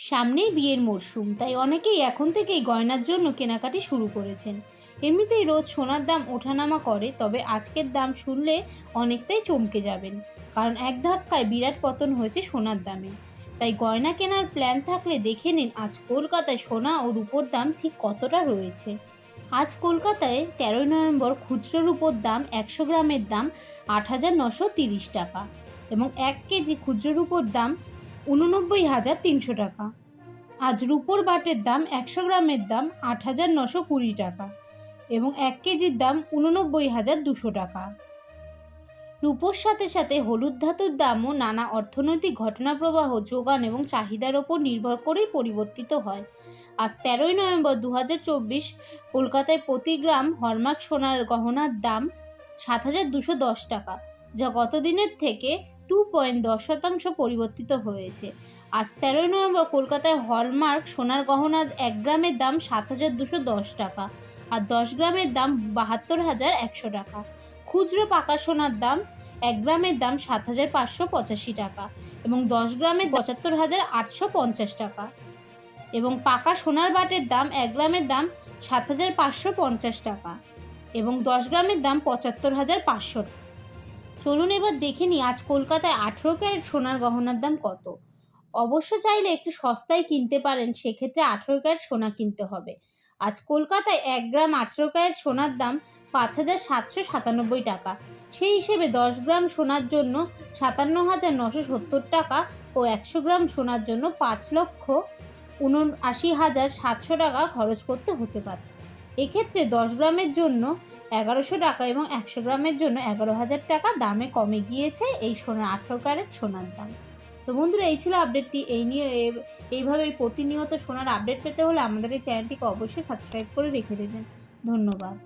সামনেই বিয়ের মরশুম, তাই অনেকেই এখন থেকেই গয়নার জন্য কেনাকাটি শুরু করেছেন। এমনিতেই রোজ সোনার দাম ওঠানামা করে, তবে আজকের দাম শুনলে অনেকটাই চমকে যাবেন, কারণ এক ধাক্কায় বিরাট পতন হয়েছে সোনার দামে। তাই গয়না কেনার প্ল্যান থাকলে দেখে নিন আজ কলকাতায় সোনা ও রূপোর দাম ঠিক কতটা রয়েছে। আজ কলকাতায় তেরোই নভেম্বর খুচরো রূপোর দাম একশো গ্রামের দাম আট হাজার নশো তিরিশ টাকা এবং এক কেজি খুচরো রূপোর দাম উননব্বই হাজার তিনশো টাকা। আজ রূপোর বাটের দাম একশো গ্রামের দাম আট হাজার নশো কুড়ি টাকা এবং এক কেজির দাম উননব্বই হাজার দুশো টাকা। রূপোর সাথে সাথে হলুদ ধাতুর দামও নানা অর্থনৈতিক ঘটনাপ্রবাহ, যোগান এবং চাহিদার ওপর নির্ভর করেই পরিবর্তিত হয়। আজ তেরোই নভেম্বর দু হাজার চব্বিশ কলকাতায় প্রতি গ্রাম হলমার্ক সোনার গহনার দাম সাত হাজার দুশো দশ টাকা, যা গত দিনের থেকে টু পয়েন্ট দশ শতাংশ পরিবর্তিত হয়েছে আজ তেরোই নভেম্বর কলকাতায় হলমার্ক সোনার গহনার এক গ্রামের দাম সাত হাজার দুশো দশ টাকা আর দশ গ্রামের দাম বাহাত্তর হাজার একশো টাকা খুচরো পাকা সোনার দাম এক গ্রামের দাম সাত হাজার পাঁচশো পঁচাশি টাকা এবং দশ গ্রামের পঁচাত্তর হাজার আটশো পঞ্চাশ টাকা এবং পাকা সোনার বাটের দাম এক গ্রামের দাম সাত হাজার পাঁচশো পঞ্চাশ টাকা এবং দশ গ্রামের দাম পঁচাত্তর হাজার পাঁচশো চলুন এবার দেখে নিই আজ কলকাতায় আঠেরো ক্যারেট সোনার গহনার দাম কত। অবশ্য চাইলে একটু সস্তায় কিনতে পারেন, সেক্ষেত্রে আঠেরো ক্যারেট সোনা কিনতে হবে। আজ কলকাতায় এক গ্রাম আঠেরো ক্যারেট সোনার দাম পাঁচ হাজার সাতশো সাতানব্বই টাকা। সেই হিসেবে দশ গ্রাম সোনার জন্য সাতান্ন হাজার নশো সত্তর টাকা ও একশো গ্রাম সোনার জন্য পাঁচ লক্ষ উনআশি হাজার সাতশো টাকা খরচ করতে হতে পারে। এক্ষেত্রে দশ গ্রামের জন্য এগারোশো টাকা এবং একশো গ্রামের জন্য এগারো হাজার টাকা দামে কমে গিয়েছে এই সোনা আঠারো ক্যারেট সোনার দাম। তো বন্ধুরা, এই ছিল আপডেটটি এই নিয়ে এইভাবে প্রতিনিয়ত সোনার আপডেট পেতে হলে আমাদের এই চ্যানেলটিকে অবশ্যই সাবস্ক্রাইব করে রেখে দেবেন। ধন্যবাদ।